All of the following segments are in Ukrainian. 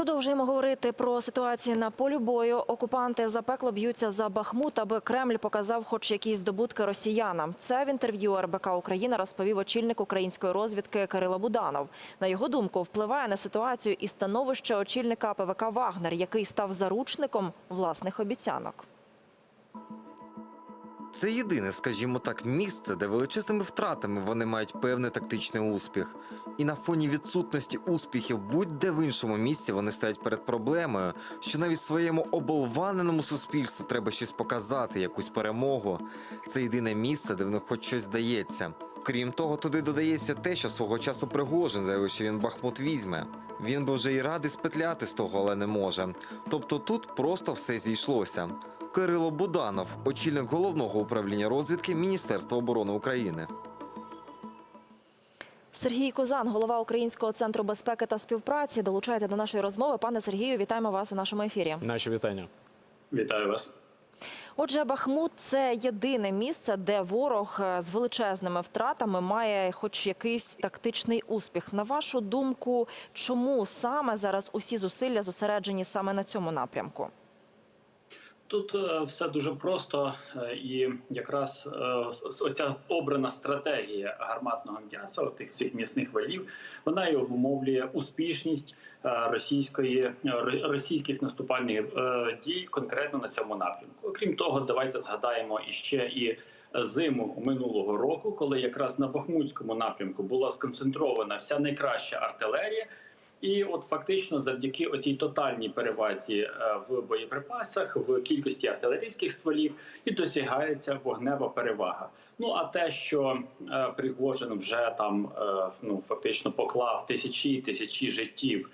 Продовжуємо говорити про ситуацію на полі бою. Окупанти запекло б'ються за Бахмут, аби Кремль показав хоч якісь здобутки росіянам. Це в інтерв'ю РБК Україна розповів очільник української розвідки Кирило Буданов. На його думку, впливає на ситуацію і становище очільника ПВК Вагнер, який став заручником власних обіцянок. Це єдине, скажімо так, місце, де величезними втратами вони мають певний тактичний успіх. І на фоні відсутності успіхів будь-де в іншому місці вони стоять перед проблемою, що навіть своєму оболваненому суспільству треба щось показати, якусь перемогу. Це єдине місце, де в них хоч щось здається. Крім того, туди додається те, що свого часу Пригожин заявив, що він Бахмут візьме. Він би вже і радий спетляти з того, але не може. Тобто тут просто все зійшлося. Кирило Буданов, очільник головного управління розвідки Міністерства оборони України. Сергій Козан, голова Українського центру безпеки та співпраці, долучається до нашої розмови. Пане Сергію, вітаємо вас у нашому ефірі. Наші вітання. Вітаю вас. Отже, Бахмут це єдине місце, де ворог е, з величезними втратами має хоч якийсь тактичний успіх. На вашу думку, чому саме зараз усі зусилля зосереджені саме на цьому напрямку? Тут е, все дуже просто, е, і якраз е, оця обрана стратегія гарматного м'яса, тих всіх м'ясних валів, вона і обумовлює успішність російської російських наступальних дій конкретно на цьому напрямку. Окрім того, давайте згадаємо іще і зиму минулого року, коли якраз на Бахмутському напрямку була сконцентрована вся найкраща артилерія. І от фактично, завдяки оцій тотальній перевазі е, в боєприпасах, в кількості артилерійських стволів, і досягається вогнева перевага. Ну а те, що е, Пригожин вже там е, ну фактично поклав тисячі тисячі життів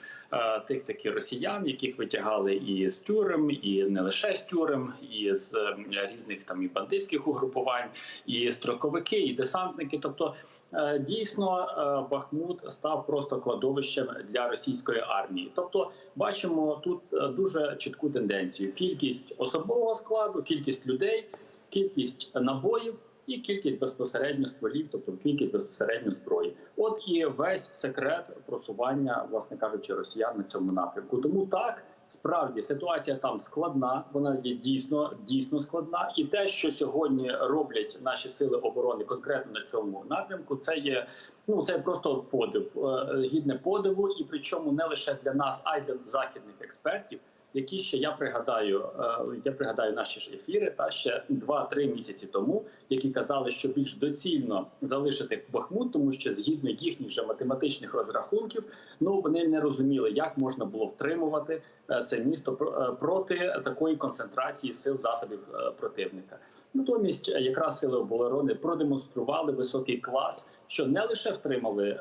тих таких росіян, яких витягали і з тюрем, і не лише з тюрем, і з різних там і бандитських угрупувань, і строковики, і десантники, тобто. Е, Дійсно, е, Бахмут став просто кладовищем для російської армії. Тобто, бачимо тут е, дуже чітку тенденцію: кількість особового складу, кількість людей, кількість набоїв і кількість безпосередньо стволів, тобто кількість безпосередньо зброї. От і весь секрет просування, власне кажучи, росіян на цьому напрямку. Тому так. Справді ситуація там складна, вона є дійсно дійсно складна, і те, що сьогодні роблять наші сили оборони конкретно на цьому напрямку, це є ну це просто подив, е, гідне подиву, і причому не лише для нас, а й для західних експертів, які ще я пригадаю, е, я пригадаю наші ж ефіри, та ще 2-3 місяці тому, які казали, що більш доцільно залишити Бахмут, тому що згідно їхніх же математичних розрахунків, ну вони не розуміли, як можна було втримувати е, це місто е, проти такої концентрації сил засобів противника. Натомість, якраз сили оборони продемонстрували високий клас, що не лише втримали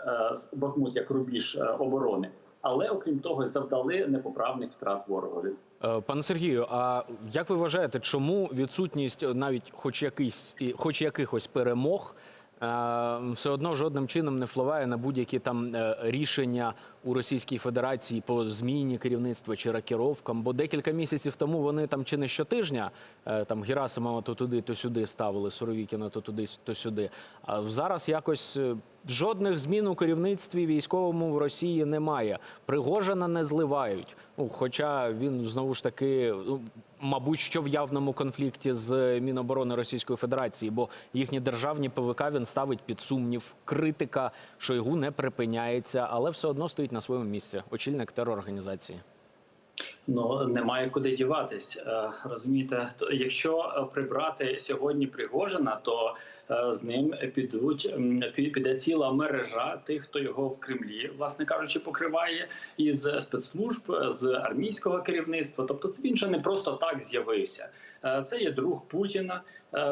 Бахмут як рубіж оборони, але окрім того, завдали непоправних втрат ворогові. Е, Пане Сергію, а як ви вважаєте, чому відсутність навіть хоч якийсь хоч якихось перемог е, все одно жодним чином не впливає на будь-які там е, рішення у Російській Федерації по зміні керівництва чи ракіровкам? Бо декілька місяців тому вони там чи не щотижня там Герасимова то туди, то сюди ставили, Суровікіна то туди, то сюди. А зараз якось. Жодних змін у керівництві військовому в Росії немає. Пригожина не зливають. Ну, хоча він знову ж таки, ну, мабуть, що в явному конфлікті з Міноборони Російської Федерації, бо їхні державні ПВК він ставить під сумнів. Критика Шойгу не припиняється, але все одно стоїть на своєму місці. Очільник теророрганізації. Ну немає куди діватись. Е, Розумієте, якщо е, прибрати сьогодні Пригожина, то е, з ним підуть піде ціла мережа тих, хто його в Кремлі, власне кажучи, покриває із спецслужб, з армійського керівництва. Тобто він же не просто так з'явився. Це є друг Путіна,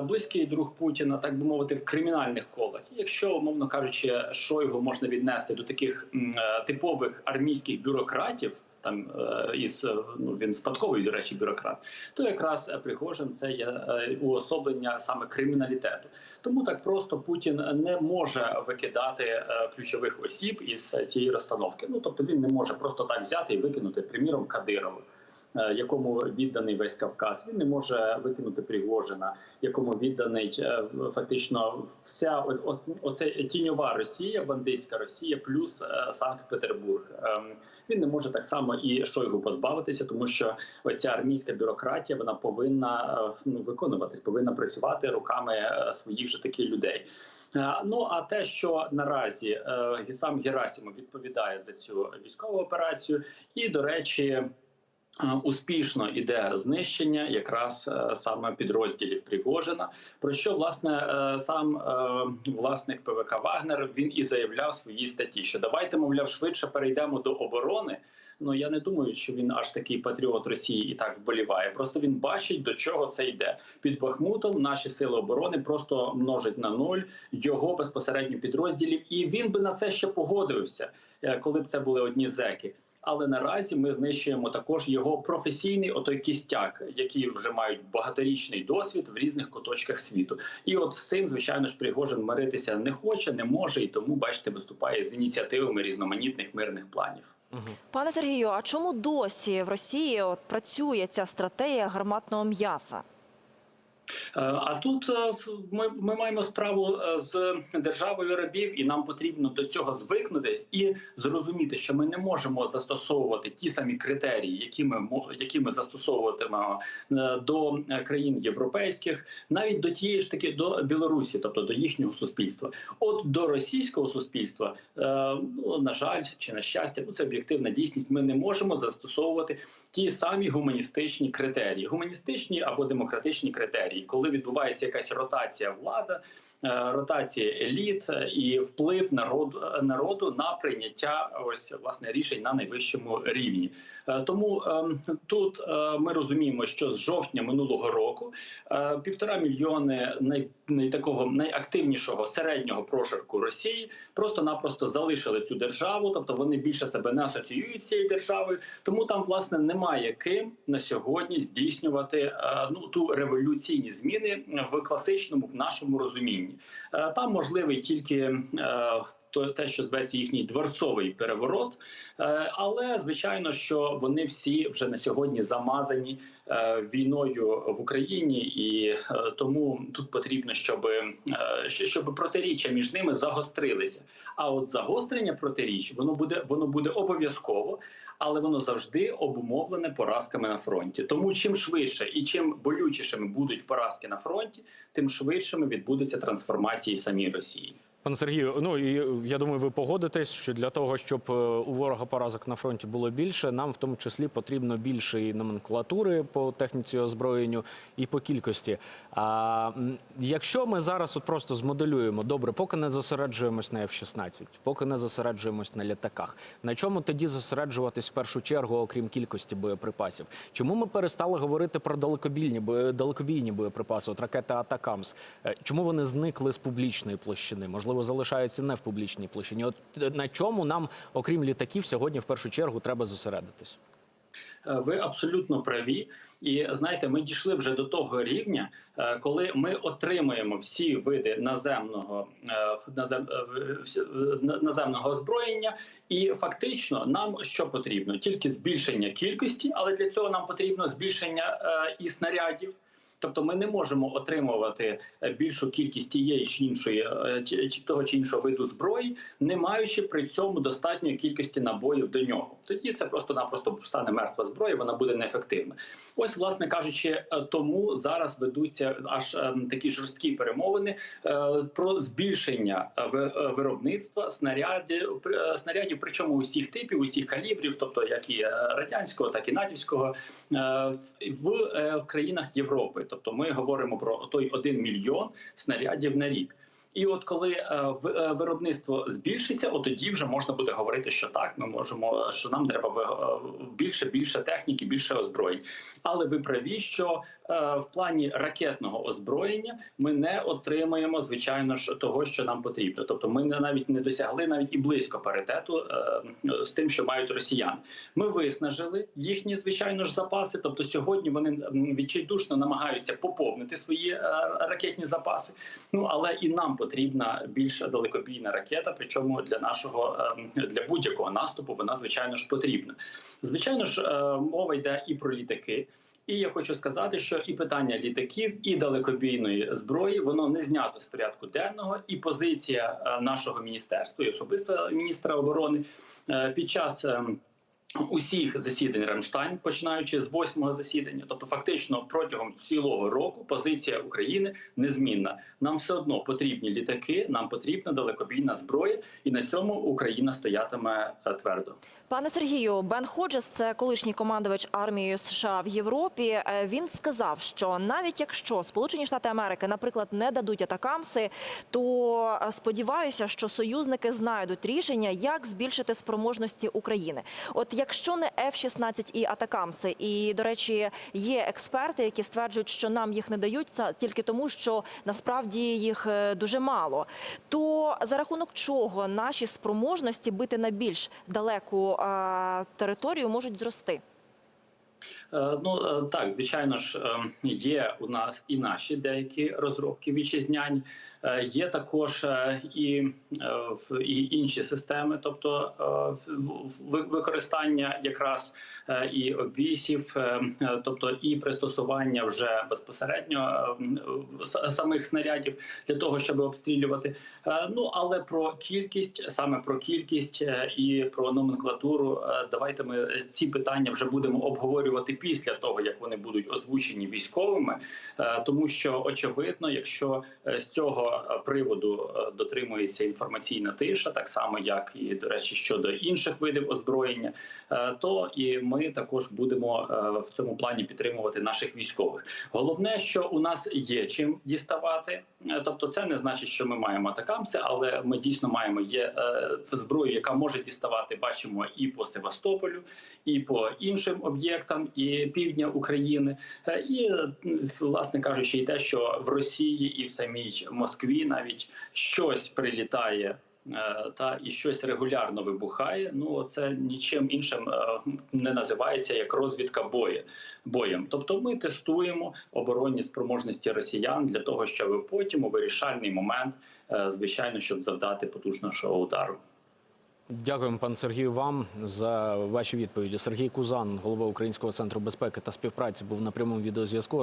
близький друг Путіна, так би мовити, в кримінальних колах. Якщо, умовно кажучи, Шойгу можна віднести до таких типових армійських бюрократів. Там е, із е, ну він спадковий, до речі, бюрократ, то якраз е, Пригожин це є уособлення саме криміналітету. Тому так просто Путін не може викидати ключових осіб із цієї розстановки. Ну тобто він не може просто так взяти і викинути, приміром, Кадирова. Е, якому відданий весь Кавказ. Він не може викинути Пригожина, якому відданий е, фактично вся оце тіньова Росія, бандитська Росія, плюс е, Санкт-Петербург. Ем, Він не може так само і Шойгу позбавитися, тому що оця армійська бюрократія вона повинна ну, виконуватись, повинна працювати руками своїх же таких людей. Ну а те, що наразі сам Герасимов відповідає за цю військову операцію, і до речі. Е, Успішно іде знищення якраз е, саме підрозділів Пригожина. Про що власне е, сам власник ПВК Вагнер він і заявляв своїй статті, що давайте, мовляв, швидше перейдемо до оборони. Ну я не думаю, що він аж такий патріот Росії і так вболіває. Просто він бачить, до чого це йде. Під Бахмутом наші сили оборони просто множать на нуль його безпосередньо підрозділів, і він би на це ще погодився, коли б це були одні зеки. Але наразі ми знищуємо також його професійний отой кістяк, які вже мають багаторічний досвід в різних куточках світу. І от з цим, звичайно ж, Пригожин миритися не хоче, не може, і тому, бачите, виступає з ініціативами різноманітних мирних планів. Пане Сергію, а чому досі в Росії от працює ця стратегія гарматного м'яса? Е, А тут е, ми, ми маємо справу е, з державою рабів, і нам потрібно до цього звикнутись і зрозуміти, що ми не можемо застосовувати ті самі критерії, які ми які ми застосовуватимемо до країн європейських, навіть до тієї ж таки до Білорусі, тобто до їхнього суспільства. От до російського суспільства, ну на жаль, чи на щастя, ну це об'єктивна дійсність. Ми не можемо застосовувати ті самі гуманістичні критерії, гуманістичні або демократичні критерії, коли відбувається якась ротація влади, е, ротація еліт і вплив народу народу на прийняття ось власне рішень на найвищому рівні. Е, Тому ем, тут е, ми розуміємо, що з жовтня минулого року півтора мільйони най, най такого найактивнішого середнього прошарку Росії просто-напросто залишили цю державу, тобто вони більше себе не асоціюють з цією державою. Тому там власне немає ким на сьогодні здійснювати ну ту революційні зміни в класичному в нашому розумінні. Е, Там можливий тільки е, те, що зветься їхній дворцовий переворот, Е, але звичайно, що вони всі вже на сьогодні замазані е, війною в Україні, і тому тут потрібно, щоб, щоб протиріччя між ними загострилися. А от загострення протиріч воно буде воно буде обов'язково. Але воно завжди обумовлене поразками на фронті. Тому чим швидше і чим болючішими будуть поразки на фронті, тим швидшими відбудуться трансформації в самій Росії. Пане Сергію, ну і я думаю, ви погодитесь, що для того, щоб е, у ворога поразок на фронті було більше, нам в тому числі потрібно більше і номенклатури по техніці озброєнню і по кількості. А якщо ми зараз от просто змоделюємо, добре, поки не зосереджуємось на F-16, поки не зосереджуємось на літаках, на чому тоді зосереджуватись в першу чергу, окрім кількості боєприпасів? Чому ми перестали говорити про далекобійні далекобійні боєприпаси, от ракети Атакамс? Е, Чому вони зникли з публічної площини? Можливо, залишаються не в публічній площині. От е, на чому нам, окрім літаків, сьогодні в першу чергу треба зосередитись? Е, Ви абсолютно праві. І знаєте, ми дійшли вже до того рівня, е, коли ми отримуємо всі види наземного назем, наземного озброєння, і фактично нам що потрібно? Тільки збільшення кількості, але для цього нам потрібно збільшення і снарядів. Тобто ми не можемо отримувати е, більшу кількість тієї чи іншої е, чи того чи іншого виду зброї, не маючи при цьому достатньої кількості набоїв до нього. Тоді це просто-напросто стане мертва зброя, вона буде неефективна. Ось, власне кажучи, е, тому зараз ведуться аж е, такі жорсткі перемовини е, про збільшення виробництва снарядів, снарядів, причому усіх типів, усіх калібрів, тобто як і радянського, так і натівського, в, країнах Європи. Тобто ми говоримо про той 1 мільйон снарядів на рік. І от коли е, е, виробництво збільшиться, от тоді вже можна буде говорити, що так, ми можемо, що нам треба е, більше, більше техніки, більше озброєнь. Але ви праві, що в плані ракетного озброєння ми не отримаємо, звичайно ж, того, що нам потрібно. Тобто, ми навіть не досягли навіть і близько паритету з тим, що мають росіяни. Ми виснажили їхні, звичайно ж, запаси. Тобто, сьогодні вони відчайдушно намагаються поповнити свої ракетні запаси. Ну але і нам потрібна більш далекобійна ракета. Причому для нашого ем, для будь-якого наступу вона звичайно ж потрібна. Звичайно ж, е, мова йде і про літаки. І я хочу сказати, що і питання літаків, і далекобійної зброї воно не знято з порядку денного. І позиція е, нашого міністерства, і особисто міністра оборони е, під час. Усіх засідань Рамштайн, починаючи з восьмого засідання, тобто фактично протягом цілого року позиція України незмінна. Нам все одно потрібні літаки, нам потрібна далекобійна зброя, і на цьому Україна стоятиме е, твердо. Пане Сергію, Бен Ходжес, це колишній командувач армією США в Європі. Е, Він сказав, що навіть якщо Сполучені Штати Америки, наприклад, не дадуть атакамси, то е, сподіваюся, що союзники знайдуть рішення, як збільшити спроможності України. От якщо не F-16 і атакамси, і до речі, є експерти, які стверджують, що нам їх не дають тільки тому, що насправді їх е, дуже мало. То за рахунок чого наші спроможності бити на більш далеку територію можуть зрости? Е, Ну е, так, звичайно ж, е, є у нас і наші деякі розробки вітчизняні. Е, Є також е, і, е, і інші системи, тобто використання якраз і обвісів, тобто і пристосування вже безпосередньо самих снарядів для того, щоб обстрілювати. Ну але про кількість, саме про кількість і про номенклатуру, давайте ми ці питання вже будемо обговорювати після того, як вони будуть озвучені військовими, тому що очевидно, якщо з цього е, приводу е, дотримується інформаційна тиша, так само як і до речі щодо інших видів озброєння, е, то і ми також будемо в цьому плані підтримувати наших військових. Головне, що у нас є чим діставати, тобто, це не значить, що ми маємо атакамси, але ми дійсно маємо є зброю, яка може діставати. Бачимо і по Севастополю, і по іншим об'єктам, і півдня України, і власне кажучи, і те, що в Росії і в самій Москві навіть щось прилітає. е, Та і щось регулярно вибухає. Ну це нічим іншим е, не називається як розвідка бою боєм. Тобто, ми тестуємо оборонні спроможності росіян для того, щоб потім у вирішальний момент, е, звичайно, щоб завдати потужнішого удару. Дякуємо, пан Сергію, вам за ваші відповіді. Сергій Кузан, голова Українського центру безпеки та співпраці, був на прямому відеозв'язку.